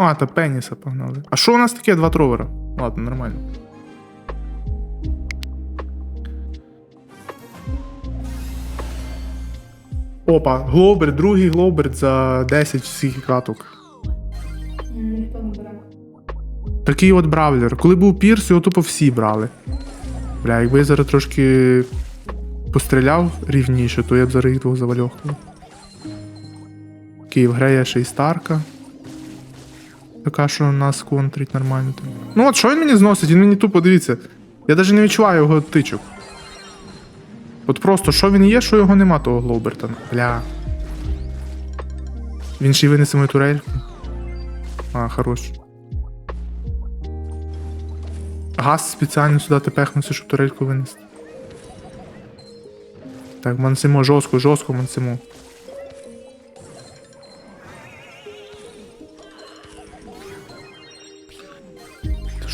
А, та пеніса погнали. А що у нас таке два тровера? Ладно, нормально. Опа, Глоберт, другий Глоберт за 10 всіх каток. Такий от бравлер. Коли був Пірс, його тупо всі брали. Бля, якби я зараз трошки постріляв рівніше, то я б зараз їх двох завальохав. Київ греє ще й Старка. Така, що нас контрить нормально. Ну от що він мені зносить? Він мені тупо дивіться. Я навіть не відчуваю його тичок. От просто що він є, що його нема, того Глоуберта. Бля. Він ще й винесе мою турельку. А, хорош. Газ спеціально сюди тепехнувся, щоб турельку винести. Так, мансимо жорстко, жорстко мансимо.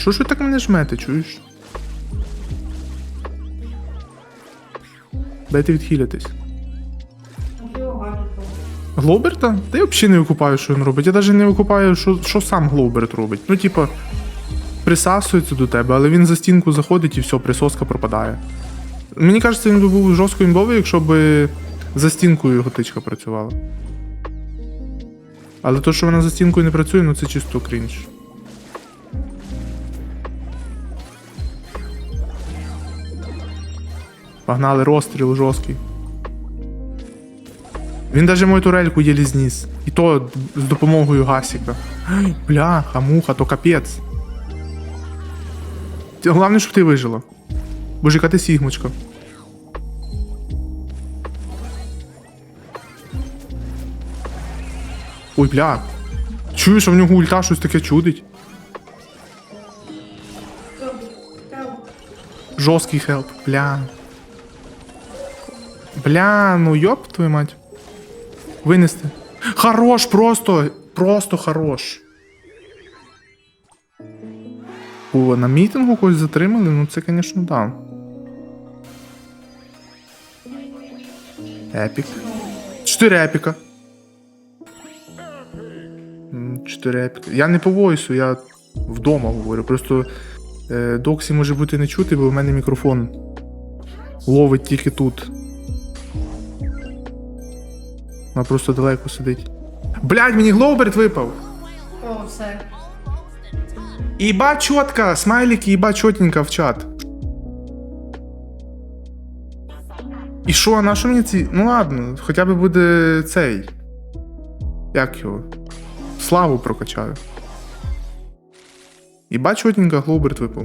Що ж ви так мене жмете, чуєш? Дайте відхилятись. Глоберта? Та я взагалі не викупаю, що він робить. Я навіть не викупаю, що, що сам Глоберт робить. Ну, типа, присасується до тебе, але він за стінку заходить і все, присоска пропадає. Мені кажеться, він би був жорстко імбовий, якщо б за стінкою його тичка працювала. Але то, що вона за стінкою не працює, ну це чисто крінж. Погнали розстріл жорсткий. Він даже мою турельку єлі зніс. І то з допомогою гасіка. Ай, Бляха, муха, то капець. Головне, щоб ти вижила. Боже, яка ти сігмочка. Ой, бля. Чуєш, а в нього ульта щось таке чудить. Жорсткий хелп, бля. Бля, ну йоп твою мать. Винести. Хорош, просто, просто хорош. О, на мітингу когось затримали, ну це, звісно, да. Епік. Чотири епіка. Чотири епіка. Я не по войсу, я вдома говорю. Просто е, Доксі може бути не чути, бо в мене мікрофон ловить тільки тут. Вона просто далеко сидить. Блядь, мені Глоуберт випав! О, все. Іба чітка, смайлики, іба чотненько в чат. І що, на що мені ці. Ну ладно, хоча б буде цей. Як його? Славу прокачаю. Іба чотненько Глоуберт випав.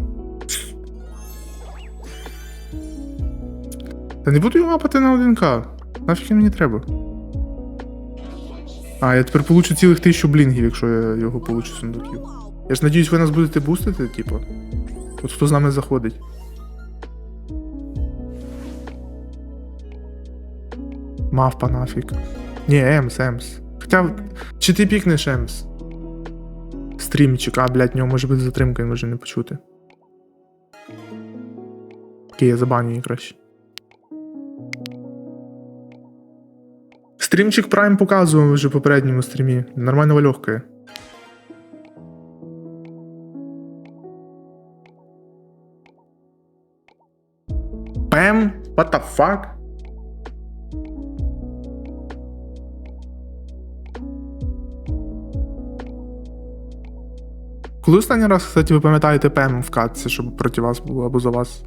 Та не буду його мапати на 1К. Нафіг мені треба. А, я тепер получу цілих тисячу блінгів, якщо я його получу сундуків. Я ж надіюсь, ви нас будете бустити, типу. От хто з нами заходить. Мавпа нафіг. Ні, Емс, Емс. Хоча. Чи ти пікнеш Емс? Стрімчик, а, блядь, в нього може бути затримка, він може не почути. Окей, я забаню її краще. Стрімчик Prime показував вже в попередньому стрімі. Нормально вальохкає. Пем? What the fuck? Коли останній раз, кстати, ви пам'ятаєте Пем в катці, щоб проти вас було або за вас?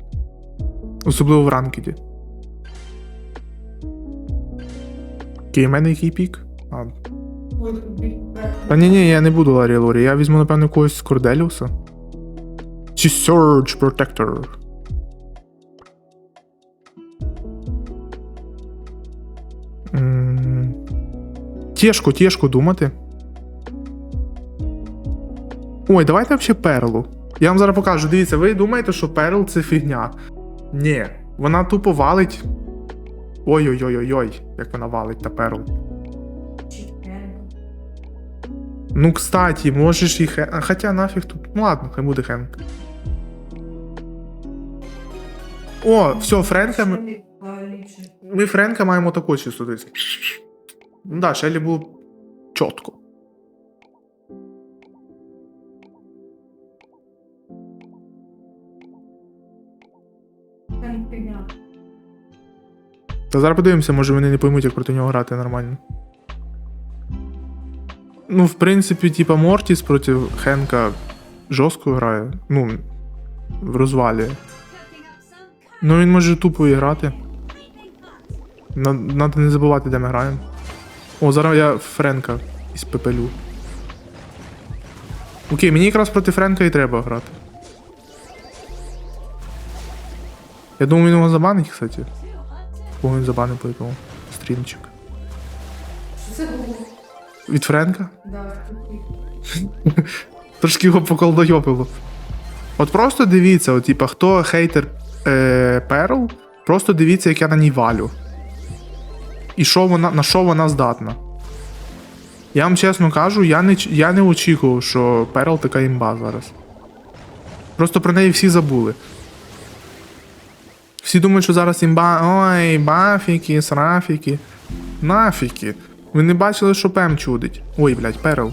Особливо в ранкеді. Який в мене який пік? А, та ні, ні, я не буду Ларі Лорі. Я візьму, напевно, когось з Корделіуса. Чи Surge Protector. Тяжко, тяжко думати. Ой, давайте взагалі перлу. Я вам зараз покажу. Дивіться, ви думаєте, що перл це фігня. Ні, вона тупо валить. Ой-ой-ой-ой-ой, як вона валить та перл. Ну, кстати, можеш і хен. Хоча нафіг тут. Ну ладно, хай буде хенк. О, все, Френка. Ми, ми Френка маємо також десь. Ну да, Шелі було чітко. Та зараз подивимося, може вони не поймуть, як проти нього грати нормально. Ну, в принципі, типа Мортіс проти Хенка жорстко грає. Ну, в розвалі. Ну він може тупо і грати. Надо не забувати, де ми граємо. О, зараз я Френка із пепелю. Окей, мені якраз проти Френка і треба грати. Я думаю, він його забанить, кстати. Він забанив по якому? Стрімчик. Що це було? Від Френка? Да. Трошки його поколдойопило. От просто дивіться, от, типа, хто хейтер е, Перл, просто дивіться, як я на ній валю. І що вона, на що вона здатна. Я вам чесно кажу, я не, я не очікував, що Перл така імба зараз. Просто про неї всі забули. Всі думають, що зараз імба. Ой, бафіки, срафіки. Нафіки. Ви не бачили, що Пем чудить. Ой, блядь, Перл.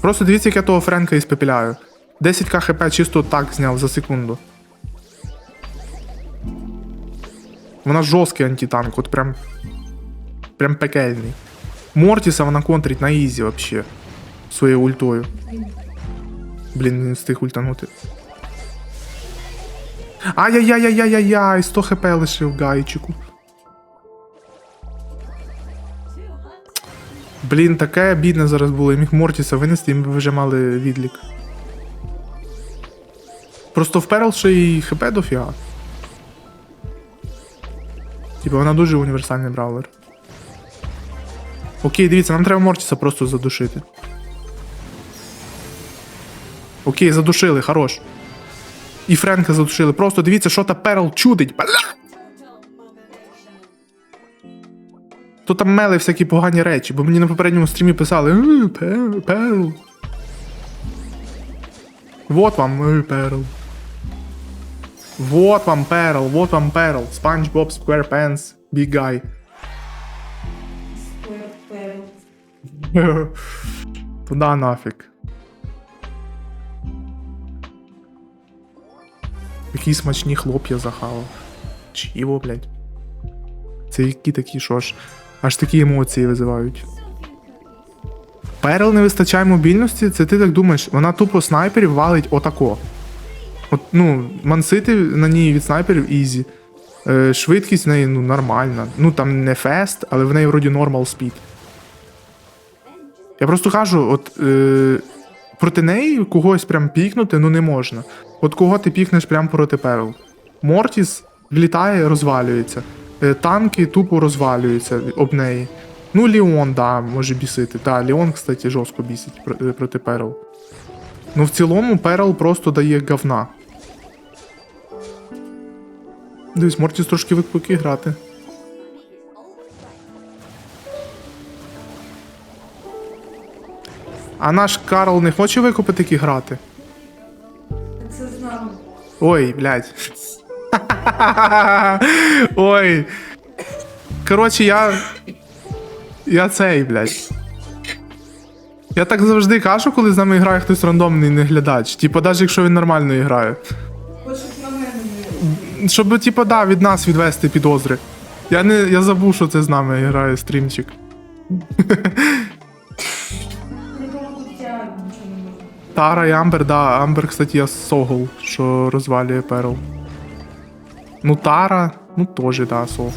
Просто дивіться, як я того Френка іспепеляю. 10к хп чисто так зняв за секунду. Вона жорсткий антитанк, от прям. Прям пекельний. Мортіса вона контрить на ізі вообще. Своєю ультою. Блін, не встиг ультанути. Ай-яй-яй-яй-яй-яй, 100 хп лишив гайчику. Блін, таке бідне зараз було. Я міг Мортіса винести, і ми вже мали відлік. Просто в Перл ще й хп дофіга. Типа вона дуже універсальний бравлер. Окей, дивіться, нам треба Мортіса просто задушити. Окей, задушили, хорош. І Френка задушили. Просто дивіться, що та Перл чудить. Бля! Хто там мели всякі погані речі, бо мені на попередньому стрімі писали «Е, Пер- Перл. Вот вам е, Перл. Вот вам Перл, вот вам Перл. SpongeBob SquarePants, Big Guy. Сквер Перл. Туда нафіг. Які смачні хлоп'я захавав. Чиво, блядь. Це які такі, що аж, аж такі емоції визивають. Перл не вистачає мобільності, це ти так думаєш, вона тупо снайперів валить отако. От, ну, мансити на ній від снайперів ізі. Е, швидкість в неї ну, нормальна. Ну там не фест, але в неї вроді нормал спід. Я просто кажу, от е, проти неї когось прям пікнути ну не можна. От кого ти пікнеш прям проти Перл? Мортіс влітає, розвалюється. Е, танки тупо розвалюються об неї. Ну, Ліон, да, може бісити. Да, Ліон, кстати, жорстко бісить е, проти Перл. Ну, в цілому Перл просто дає говна. Дивись, Мортіс трошки виклики грати. А наш Карл не хоче викупити такі грати? Це знав. Ой, блядь. Ой. Коротше, я. Я цей, блядь. Я так завжди кажу, коли з нами грає хтось рандомний не глядач. Типа, навіть якщо він нормально грає. Щоб, типа, да, від нас відвести підозри. Я не. Я забув, що це з нами грає стрімчик. Тара і Амбер, да, Амбер, кстати, я Согл, що розвалює Перл. Ну, Тара, ну теж, да, Согл.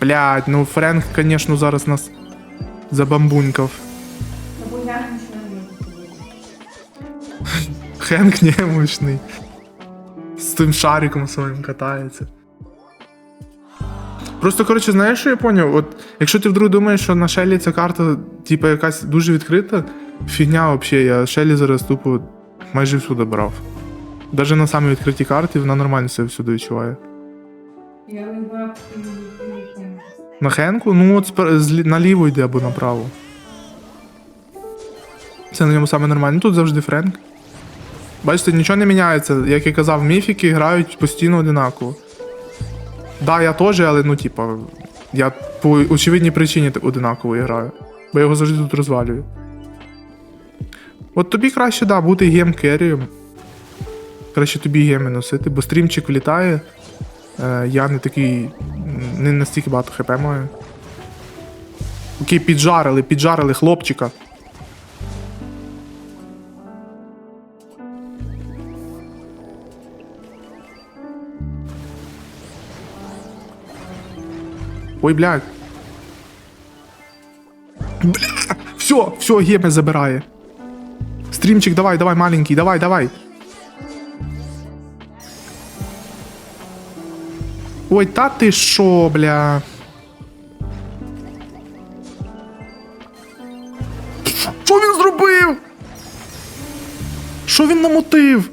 Блядь, ну Френк, конечно, зараз нас забамбунькав. Хенк немощний. З тим шариком своїм катається. Просто, коротше, знаєш, що я поняв? От, якщо ти вдруг думаєш, що на Шелі ця карта, типу, якась дуже відкрита, фігня взагалі, я Шелі зараз тупо майже всюди брав. Навіть на самій відкритій карті вона нормально себе всюди відчуває. Я не не На Хенку, ну от наліво йде або направо. Це на ньому саме нормально. Ну, Тут завжди Френк. Бачите, нічого не міняється. Як я казав, міфіки грають постійно одинаково. Да, я теж, але ну, типа, я по очевидній причині одинаково граю. Бо я його завжди тут розвалюю. От тобі краще, да, бути гем керрієм. Краще тобі геми носити, бо стрімчик влітає. Е, я не такий. не настільки багато хп маю. Окей, піджарили, піджарили хлопчика. Ой, блядь. Бля! Все, все, геми забирає. Стрімчик, давай, давай, маленький, давай, давай. Ой, та ти шо, бля. Що він зробив? Що він намотив?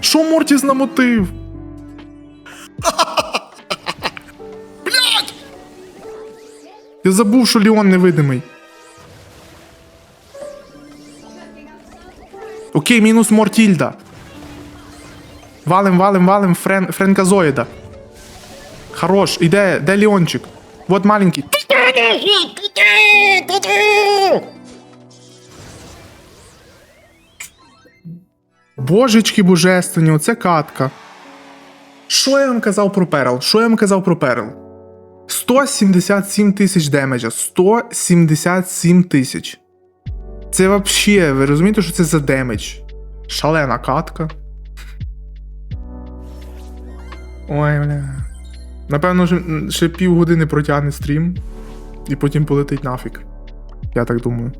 Що Мортіс намотив? Блять! Я забув, що Ліон невидимий. Окей, мінус Мортільда. Валим, валим, валим френ, френказоїда. Хорош, іде, де Леончик? Вот маленький. Божечки божественні, оце катка. Що я вам казав про перл? Що я вам казав про перл? 177 тисяч демеджа. 177 тисяч. Це вообще, ви розумієте, що це за демедж? Шалена катка. Ой, бля. Напевно, ще, півгодини протягне стрім, і потім полетить нафіг. Я так думаю.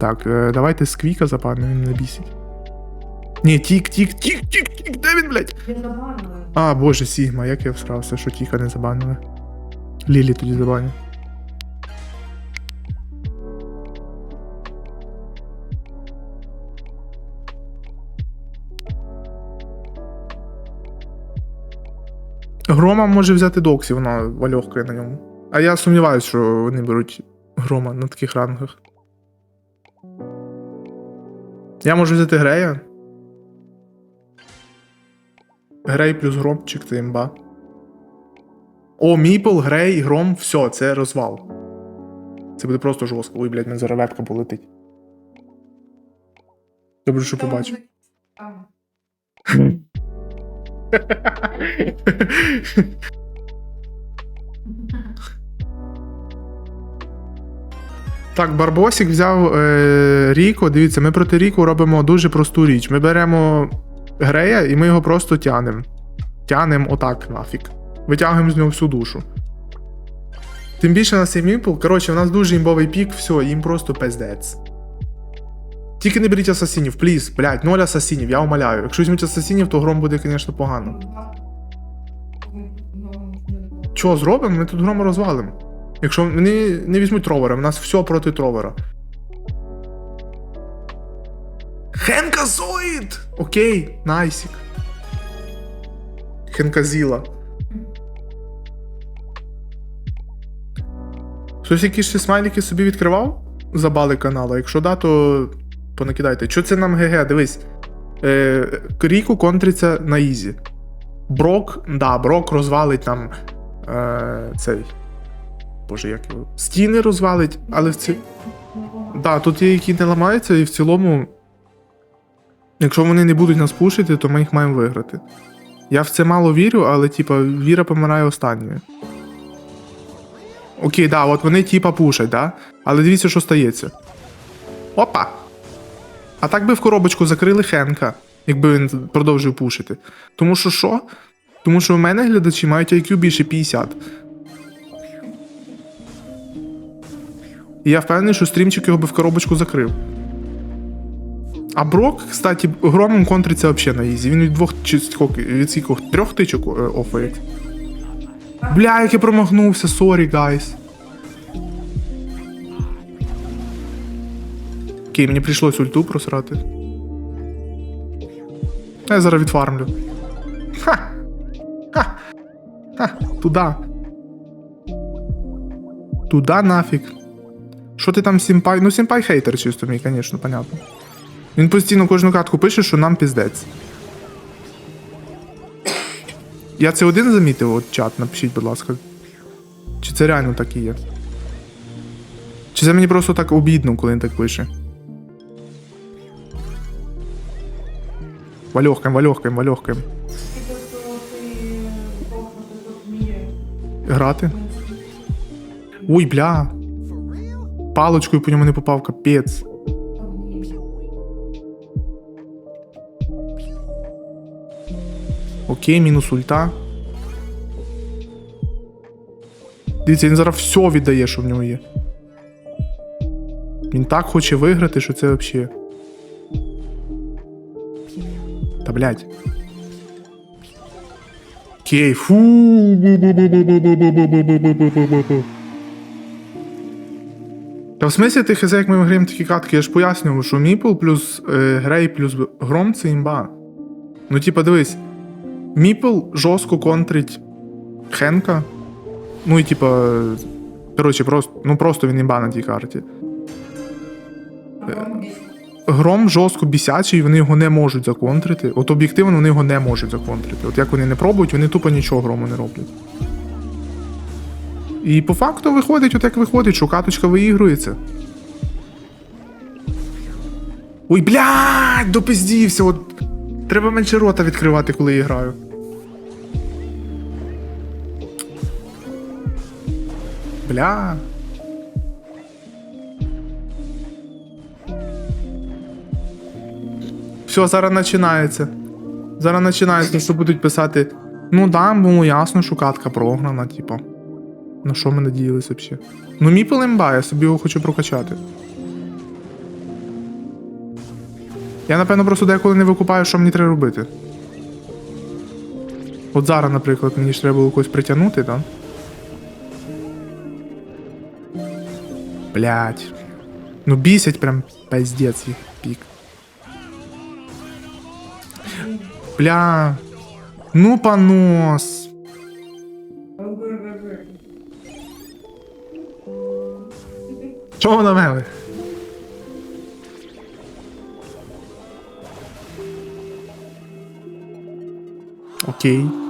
Так, е, давайте сквіка запанимо, він не бісить. Ні, тік, тік, тік, тік, тік, де він, блядь? Я забанила. А, боже, Сігма, як я всрався, що тіка не забанили. Лілі тоді забаню. Грома може взяти доксі, вона вальохкає на ньому. А я сумніваюся, що вони беруть грома на таких рангах. Я можу взяти Грея. Грей плюс громчик це імба. О, Міпл, Грей, Гром, все, це розвал. Це буде просто жорстко. Ой, блядь, мене зараз вебка полетить. Добре, що побачив. Так, Барбосік взяв е, Ріко. Дивіться, ми проти Ріку робимо дуже просту річ. Ми беремо Грея і ми його просто тянемо. Тянемо отак нафіг. Витягуємо з нього всю душу. Тим більше на цей міпл. Коротше, у нас дуже імбовий пік, все, їм просто пиздець. Тільки не беріть асасінів, пліз, блядь, ноль асасінів, я умоляю. Якщо візьмуть асасінів, то гром буде, звісно, погано. Що зробимо? Ми тут гром розвалимо. Якщо вони не візьмуть тровера, в нас все проти тровера. Хенказоїд! Окей, найсік. Хенказіла. Хтось якісь ще смайлики собі відкривав? За бали каналу. Якщо да, то понакидайте. Що це нам ГГ? Дивись. Е, Ріку контриться на Ізі. Брок, да, Брок розвалить нам е, цей. Боже, як його. Стіни розвалить, але в ці. Да, тут є які не ламаються, і в цілому. Якщо вони не будуть нас пушити, то ми їх маємо виграти. Я в це мало вірю, але типа віра помирає останньою. Окей, да, от вони типа пушать, да? Але дивіться, що стається. Опа! А так би в коробочку закрили Хенка, якби він продовжив пушити. Тому що що? Тому що в мене глядачі мають IQ більше 50. І я впевнений, що стрімчик його би в коробочку закрив. А Брок, кстати, громом контриться взагалі на ізі. Він від двох чи від скількох трьох тичок е, офають. Бля, як я промахнувся, сорі, гайс. Окей, мені прийшлось ульту просрати. Я зараз відфармлю. Ха! Ха! Ха! Туда. Туда нафіг. Що ти там сімпай? Ну, сімпай хейтер чисто мій, звісно, понятно. Він постійно кожну катку пише, що нам піздець. Я це один замітив, от чат, напишіть, будь ласка. Чи це реально так і є? Чи це мені просто так обідно, коли він так пише? Вальохкаєм, вальохкаєм, вальохкаєм. І ти Бог тут вміє. Грати? Ой, бля. Палочкою по ньому не попав, капець. Окей, мінус ульта. Дивіться, він зараз все віддає, що в нього є. Він так хоче виграти, що це взагалі. Та блядь. Окей, фу. Та в смислі ти хз, як ми граємо такі катки, я ж пояснював, що Міпл плюс е, Грей плюс Гром це імба. Ну, типа, дивись, Міпл жорстко контрить Хенка. Ну і типа. Коротше, просто, ну просто він імба на тій карті. Гром жорстко бісячий, вони його не можуть законтрити. От об'єктивно вони його не можуть законтрити. От як вони не пробують, вони тупо нічого грому не роблять. І по факту виходить, от як виходить, що каточка виігрується. Ой, блядь, допиздівся. От треба менше рота відкривати, коли я граю. Бля. Все, зараз починається. Зараз починається, що будуть писати. Ну да, було ясно, що катка програна, типа. На що ми надіялися взагалі? Ну, мій імба, я собі його хочу прокачати. Я, напевно, просто деколи не викупаю, що мені треба робити. От зараз, наприклад, мені ж треба було когось притягнути, так? Блять. Ну бісять прям пиздец їх пік. Бля. Ну понос. Чого на мене? Окей.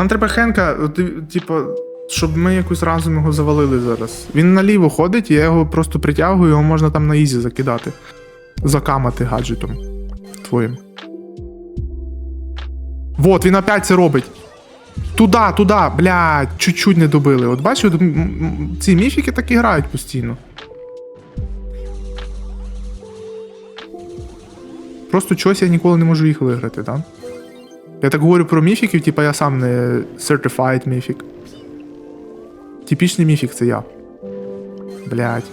Нам треба Хенка, типу, щоб ми якось разом його завалили зараз. Він наліво ходить, я його просто притягую, його можна там на ізі закидати. Закамати гаджетом твоїм. Вот, він опять це робить. Туда, туда, блядь, чуть-чуть не добили. От м- ці міфіки так і грають постійно. Просто чогось я ніколи не можу їх виграти, так? Я так говорю про міфіків, типа я сам не certified міфік. Типічний міфік це я. Блять.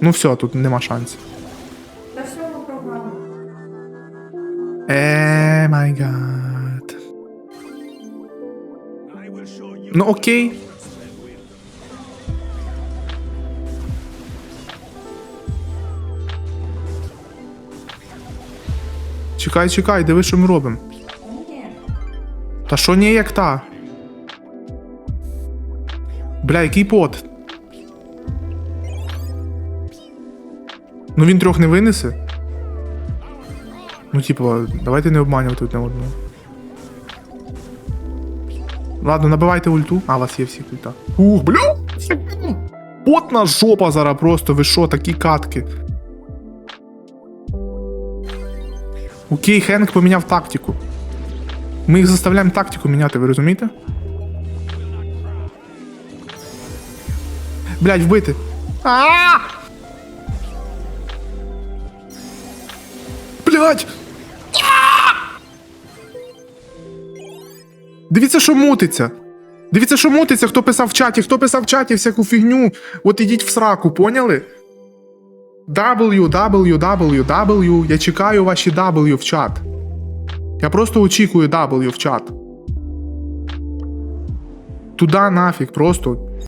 Ну все, тут нема шансів. Та все, програма. Е, май гад. Ну окей. Чекай, чекай, диви, що ми робимо. Та що не як та? Бля, який пот? Ну він трьох не винесе. Ну, типу, давайте не обманювати одне одного. Ладно, набивайте ульту. А, у вас є всі ульта. Ух, бля! Потна жопа зараз просто, ви що, такі катки. Окей, Хенк поміняв тактику. Ми їх заставляємо тактику міняти, ви розумієте? Блять, вбити. А! Блять! Дивіться, що мутиться. Дивіться, що мутиться, хто писав в чаті, хто писав в чаті всяку фігню. От ідіть в сраку, поняли? W, W, W, W. Я чекаю ваші W в чат. Я просто очікую W в чат. Туда нафіг, просто